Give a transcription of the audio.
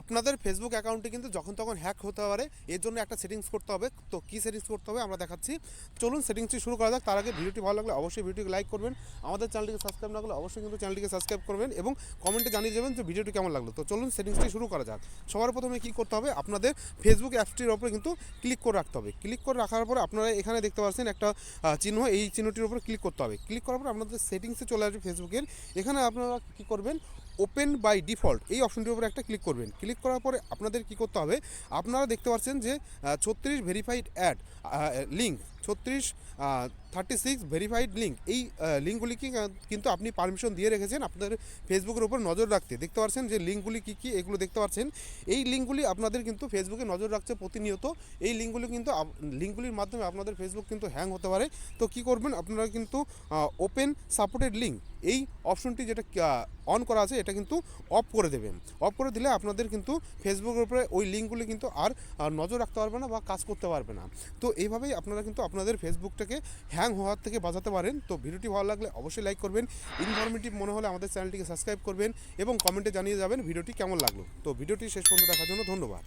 আপনাদের ফেসবুক অ্যাকাউন্টে কিন্তু যখন তখন হ্যাক হতে পারে, এর জন্য একটা সেটিংস করতে হবে। তো কী সেটিংস করতে হবে আমরা দেখাচ্ছি। চলুন সেটিংসটি শুরু করা যাক। তার আগে ভিডিওটি ভালো লাগলে অবশ্যই ভিডিওটি লাইক করবেন। আমাদের চ্যানেলটিকে সাবস্ক্রাইব না করলে অবশ্যই কিন্তু চ্যানেলটিকে সাবস্ক্রাইব করবেন এবং কমেন্টে জানিয়ে যাবেন যে ভিডিওটি কেমন লাগল। তো চলুন সেটিংসটি শুরু করা যাক। সবার প্রথমে কী করতে হবে? আপনাদের ফেসবুক অ্যাপসটির ওপরে কিন্তু ক্লিক করে রাখতে হবে। ক্লিক করে রাখার পরে আপনারা এখানে দেখতে পাচ্ছেন একটা চিহ্ন। এই চিহ্নটির উপরে ক্লিক করতে হবে। ক্লিক করার পর আপনাদের সেটিংসে চলে আসবে ফেসবুকের এখানে আপনারা কী করবেন? ওপেন বাই ডিফল্ট এই অপশনটির উপরে একটা ক্লিক করবেন। ক্লিক করার পরে আপনাদের কি করতে হবে? আপনারা দেখতে পাচ্ছেন যে ছত্রিশ ভেরিফাইড অ্যাড লিঙ্ক ছত্রিশ থার্টি সিক্স ভেরিফাইড লিঙ্ক এই লিঙ্কগুলিকে কিন্তু আপনি পারমিশন দিয়ে রেখেছেন আপনাদের ফেসবুকের উপর নজর রাখতে। দেখতে পাচ্ছেন যে লিঙ্কগুলি কী কী, এগুলো দেখতে পাচ্ছেন এই লিঙ্কগুলি আপনাদের কিন্তু ফেসবুকে নজর রাখছে প্রতিনিয়ত। এই লিঙ্কগুলি কিন্তু লিঙ্কগুলির মাধ্যমে আপনাদের ফেসবুক কিন্তু হ্যাং হতে পারে। তো কি করবেন, আপনারা কিন্তু ওপেন সাপোর্টেড লিঙ্ক এই অপশনটি যেটা অন করা আছে, এটা কিন্তু অফ করে দেবেন। অফ করে দিলে আপনাদের কিন্তু ফেসবুকের উপরে ওই লিঙ্কগুলি কিন্তু আর নজর রাখতে পারবে না বা কাজ করতে পারবে না। তো এইভাবেই আপনারা কিন্তু আপনাদের ফেসবুকটাকে হ্যাং হওয়ার থেকে বাঁচাতে পারেন। তো ভিডিওটি ভালো লাগলে অবশ্যই লাইক করবেন ইনফরমেটিভ মনে হলে আমাদের চ্যানেলটিকে সাবস্ক্রাইব করবেন এবং কমেন্টে জানিয়ে যাবেন ভিডিওটি কেমন লাগল। তো ভিডিওটি শেষ পর্যন্ত দেখার জন্য ধন্যবাদ।